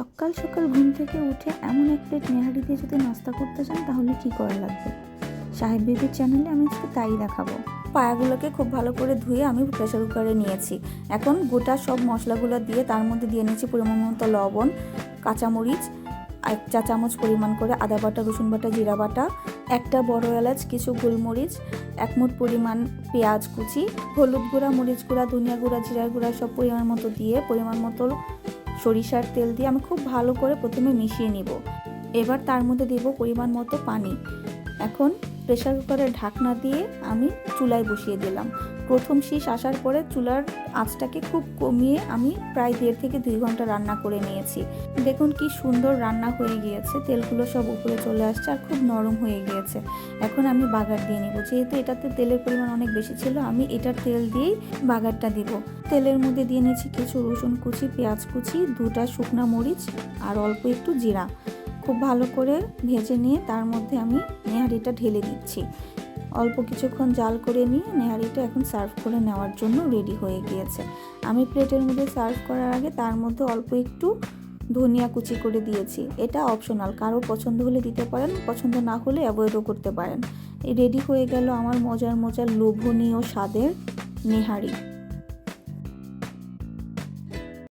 সকাল সকাল ঘুম থেকে উঠে এমন এক প্লেট নেহারি দিয়ে যদি নাস্তা করতে চান, তাহলে কি করা লাগবে? সাহেব বেবির চ্যানেলে আমি আজকে তাই দেখাবো। পায়াগুলোকে খুব ভালো করে ধুয়ে আমি প্রেশার কুকারে নিয়েছি। এখন গোটা সব মশলাগুলো দিয়ে তার মধ্যে দিয়ে নিয়েছি পরিমাণ মতো লবণ, কাঁচামরিচ এক চা চামচ পরিমাণ করে আদা বাটা, রসুন বাটা, জিরা বাটা, একটা বড় এলাচ, কিছু গোলমরিচ, এক মুঠ পরিমাণ পেঁয়াজ কুচি, হলুদ গুঁড়া, মরিচ গুঁড়া, ধনিয়া গুঁড়া জিরা গুঁড়া সব পরিমাণ মতো দিয়ে পরিমাণ মতো সরিষার তেল দিয়ে আমি খুব ভালো করে প্রথমে মিশিয়ে নিব। এবার তার মধ্যে দেব পরিমাণ মতো পানি। এখন প্রেশার কুকারের ঢাকনা দিয়ে আমি চুলায় বসিয়ে দিলাম। প্রথম শীষ আসার পরে চুলার আঁচটাকে খুব কমিয়ে আমি প্রায় দেড় থেকে দুই ঘণ্টা রান্না করে নিয়েছি। দেখুন কি সুন্দর রান্না হয়ে গিয়েছে, তেলগুলো সব উপরে চলে আসছে আর খুব নরম হয়ে গিয়েছে। এখন আমি বাগার দিয়ে নিব। যেহেতু এটাতে তেলের পরিমাণ অনেক বেশি ছিল, আমি এটার তেল দিয়েই বাগারটা দিব। তেলের মধ্যে দিয়ে নিয়েছি কিছু রসুন কুচি, পেঁয়াজ কুচি, দুটা শুকনা মরিচ আর অল্প একটু জিরা। খুব ভালো করে ভেজে নিয়ে তার মধ্যে আমি নেহারিটা ঢেলে দিচ্ছি। অল্প কিছুক্ষণ জাল করে নিয়ে নেহারিটা এখন সার্ভ করে নেওয়ার জন্য রেডি হয়ে গিয়েছে। আমি প্লেটের মধ্যে সার্ভ করার আগে তার মধ্যে অল্প একটু ধনিয়া কুচি করে দিয়েছি। এটা অপশনাল, কারও পছন্দ হলে দিতে পারেন, পছন্দ না হলে অ্যাভয়েডও করতে পারেন। রেডি হয়ে গেল আমার মজার মজার লোভনীয় স্বাদের নেহারি।